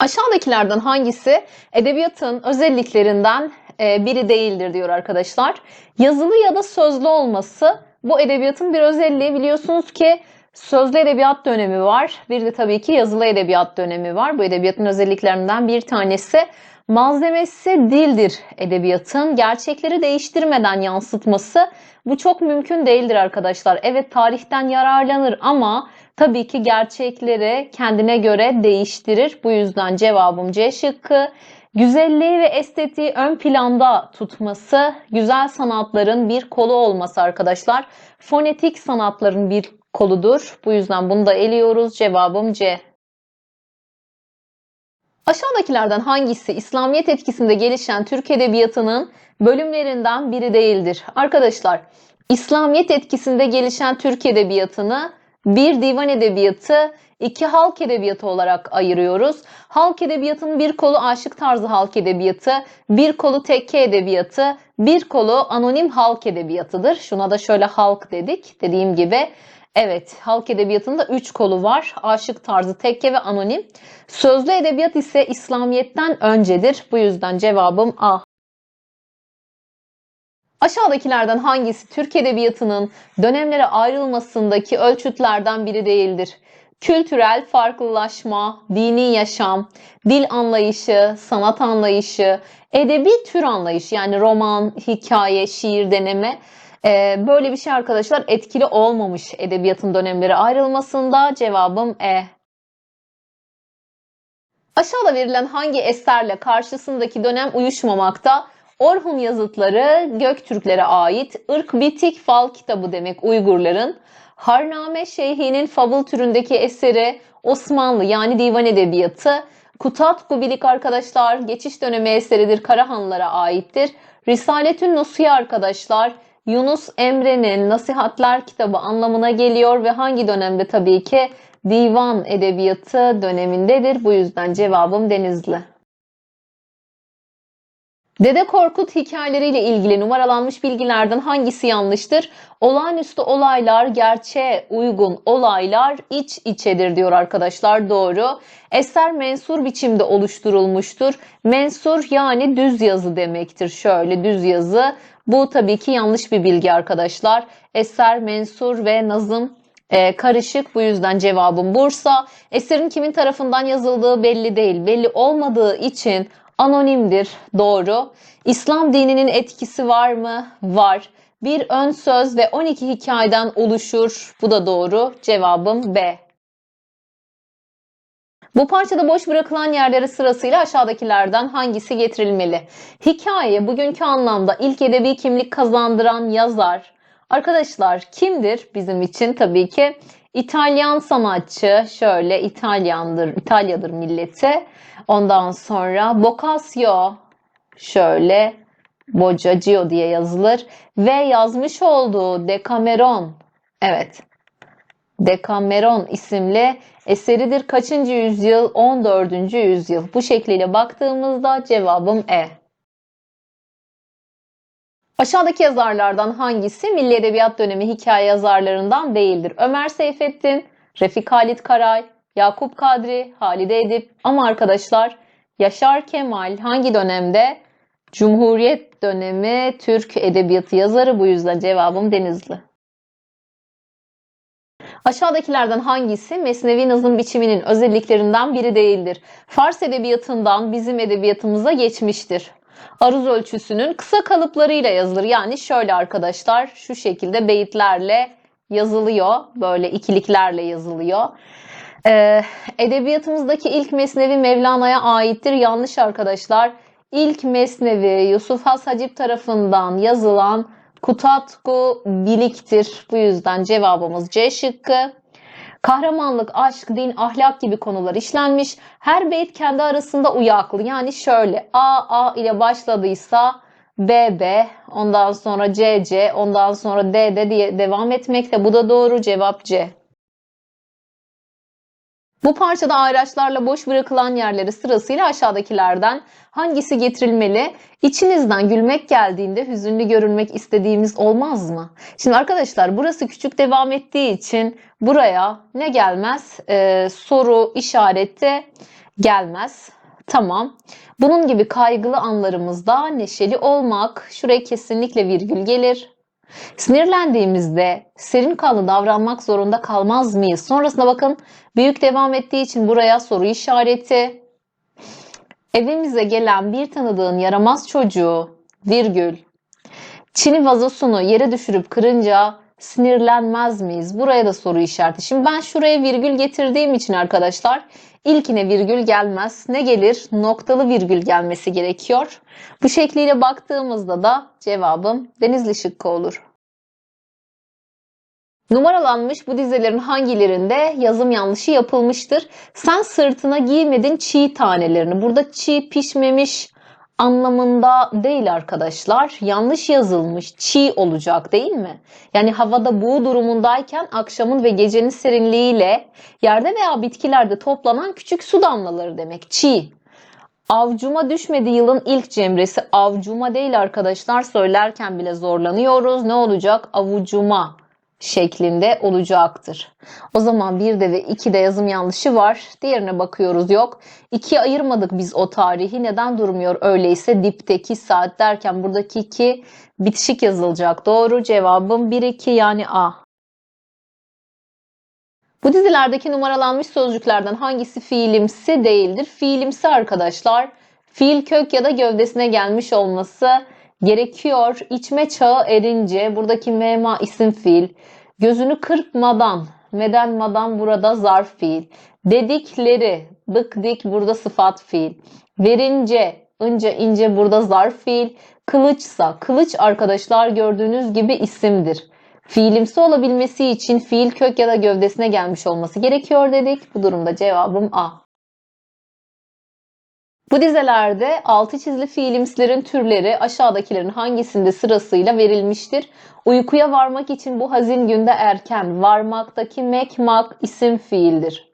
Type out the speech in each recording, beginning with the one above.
Aşağıdakilerden hangisi edebiyatın özelliklerinden e, biri değildir diyor arkadaşlar. Yazılı ya da sözlü olması bu edebiyatın bir özelliği. Biliyorsunuz ki sözlü edebiyat dönemi var. Bir de tabii ki yazılı edebiyat dönemi var. Bu edebiyatın özelliklerinden bir tanesi. Malzemesi dildir edebiyatın. Gerçekleri değiştirmeden yansıtması bu çok mümkün değildir arkadaşlar. Evet tarihten yararlanır ama tabii ki gerçekleri kendine göre değiştirir. Bu yüzden cevabım C şıkkı. Güzelliği ve estetiği ön planda tutması, güzel sanatların bir kolu olması arkadaşlar. Fonetik sanatların bir koludur. Bu yüzden bunu da eliyoruz. Cevabım C. Aşağıdakilerden hangisi İslamiyet etkisinde gelişen Türk Edebiyatı'nın bölümlerinden biri değildir? Arkadaşlar, İslamiyet etkisinde gelişen Türk Edebiyatı'nı bir divan edebiyatı, iki halk edebiyatı olarak ayırıyoruz. Halk edebiyatının bir kolu aşık tarzı halk edebiyatı, bir kolu tekke edebiyatı, bir kolu anonim halk edebiyatıdır. Şuna da şöyle halk dedik. Dediğim gibi Evet, halk edebiyatında üç kolu var. Aşık tarzı, tekke ve anonim. Sözlü edebiyat ise İslamiyet'ten öncedir. Bu yüzden cevabım A. Aşağıdakilerden hangisi Türk edebiyatının dönemlere ayrılmasındaki ölçütlerden biri değildir? Kültürel farklılaşma, dini yaşam, dil anlayışı, sanat anlayışı, edebi tür anlayışı yani roman, hikaye, şiir deneme ee, böyle bir şey arkadaşlar etkili olmamış edebiyatın dönemleri ayrılmasında cevabım E. Aşağıda verilen hangi eserle karşısındaki dönem uyuşmamakta? Orhun yazıtları Göktürklere ait ırk bitik fal kitabı demek Uygurların. Harname Şeyhi'nin fabıl türündeki eseri Osmanlı yani divan edebiyatı. Kutat Kubilik arkadaşlar geçiş dönemi eseridir Karahanlılara aittir. Risaletün Nusiye arkadaşlar Yunus Emre'nin Nasihatler kitabı anlamına geliyor ve hangi dönemde tabii ki divan edebiyatı dönemindedir. Bu yüzden cevabım Denizli. Dede Korkut hikayeleriyle ilgili numaralanmış bilgilerden hangisi yanlıştır? Olağanüstü olaylar, gerçeğe uygun olaylar iç içedir diyor arkadaşlar. Doğru. Eser mensur biçimde oluşturulmuştur. Mensur yani düz yazı demektir. Şöyle düz yazı. Bu tabii ki yanlış bir bilgi arkadaşlar. Eser, mensur ve nazım e, karışık. Bu yüzden cevabım Bursa. Eserin kimin tarafından yazıldığı belli değil. Belli olmadığı için anonimdir. Doğru. İslam dininin etkisi var mı? Var. Bir ön söz ve 12 hikayeden oluşur. Bu da doğru. Cevabım B. Bu parçada boş bırakılan yerlere sırasıyla aşağıdakilerden hangisi getirilmeli? Hikaye bugünkü anlamda ilk edebi kimlik kazandıran yazar. Arkadaşlar kimdir bizim için? Tabii ki İtalyan sanatçı. Şöyle İtalyandır, İtalyadır milleti. Ondan sonra Boccaccio şöyle Boccaccio diye yazılır ve yazmış olduğu Decameron. Evet. Decameron isimli eseridir. Kaçıncı yüzyıl? 14. yüzyıl. Bu şekliyle baktığımızda cevabım E. Aşağıdaki yazarlardan hangisi Milli Edebiyat dönemi hikaye yazarlarından değildir? Ömer Seyfettin, Refik Halit Karay, Yakup Kadri, Halide Edip ama arkadaşlar Yaşar Kemal hangi dönemde? Cumhuriyet dönemi Türk Edebiyatı yazarı bu yüzden cevabım Denizli. Aşağıdakilerden hangisi Mesnevi nazım biçiminin özelliklerinden biri değildir? Fars edebiyatından bizim edebiyatımıza geçmiştir. Aruz ölçüsünün kısa kalıplarıyla yazılır. Yani şöyle arkadaşlar şu şekilde beyitlerle yazılıyor. Böyle ikiliklerle yazılıyor. Ee, edebiyatımızdaki ilk mesnevi Mevlana'ya aittir. Yanlış arkadaşlar. İlk mesnevi Yusuf Has Hacip tarafından yazılan Kutatku biliktir. Bu yüzden cevabımız C şıkkı. Kahramanlık, aşk, din, ahlak gibi konular işlenmiş. Her beyt kendi arasında uyaklı. Yani şöyle A, A ile başladıysa B, B, ondan sonra C, C, ondan sonra D, D diye devam etmekte. Bu da doğru cevap C. Bu parçada ayraçlarla boş bırakılan yerleri sırasıyla aşağıdakilerden hangisi getirilmeli? İçinizden gülmek geldiğinde hüzünlü görünmek istediğimiz olmaz mı? Şimdi arkadaşlar burası küçük devam ettiği için buraya ne gelmez? Ee, soru işareti Gelmez. Tamam. Bunun gibi kaygılı anlarımızda neşeli olmak, şuraya kesinlikle virgül gelir. Sinirlendiğimizde serin kanlı davranmak zorunda kalmaz mıyız? Sonrasında bakın büyük devam ettiği için buraya soru işareti. Evimize gelen bir tanıdığın yaramaz çocuğu, virgül. Çini vazosunu yere düşürüp kırınca sinirlenmez miyiz? Buraya da soru işareti. Şimdi ben şuraya virgül getirdiğim için arkadaşlar ilkine virgül gelmez. Ne gelir? Noktalı virgül gelmesi gerekiyor. Bu şekliyle baktığımızda da cevabım Denizli şıkkı olur. Numaralanmış bu dizelerin hangilerinde yazım yanlışı yapılmıştır? Sen sırtına giymedin çiğ tanelerini. Burada çiğ pişmemiş anlamında değil arkadaşlar. Yanlış yazılmış. Çiğ olacak değil mi? Yani havada buğu durumundayken akşamın ve gecenin serinliğiyle yerde veya bitkilerde toplanan küçük su damlaları demek. Çiğ. Avcuma düşmedi yılın ilk cemresi. Avcuma değil arkadaşlar. Söylerken bile zorlanıyoruz. Ne olacak? Avucuma şeklinde olacaktır. O zaman 1'de ve 2'de yazım yanlışı var. Diğerine bakıyoruz yok. 2'ye ayırmadık biz o tarihi. Neden durmuyor öyleyse dipteki saat derken buradaki 2 bitişik yazılacak. Doğru cevabım 1-2 yani A. Bu dizilerdeki numaralanmış sözcüklerden hangisi fiilimsi değildir? Fiilimsi arkadaşlar fiil kök ya da gövdesine gelmiş olması gerekiyor. İçme çağı erince buradaki mema isim fiil. Gözünü kırpmadan medenmadan burada zarf fiil. Dedikleri dık dik burada sıfat fiil. Verince ince ince burada zarf fiil. Kılıçsa kılıç arkadaşlar gördüğünüz gibi isimdir. Fiilimsi olabilmesi için fiil kök ya da gövdesine gelmiş olması gerekiyor dedik. Bu durumda cevabım A. Bu dizelerde altı çizili fiilimsilerin türleri aşağıdakilerin hangisinde sırasıyla verilmiştir? Uykuya varmak için bu hazin günde erken. Varmaktaki mekmak isim fiildir.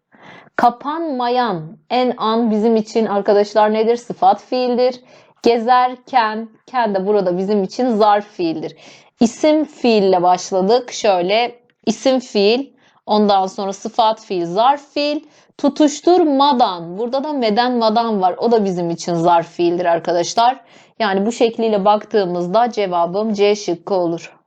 Kapanmayan en an bizim için arkadaşlar nedir? Sıfat fiildir. Gezerken, ken de burada bizim için zarf fiildir. İsim fiille başladık. Şöyle isim fiil, ondan sonra sıfat fiil, zarf fiil. Tutuşturmadan, burada da meden madan var. O da bizim için zarf fiildir arkadaşlar. Yani bu şekliyle baktığımızda cevabım C şıkkı olur.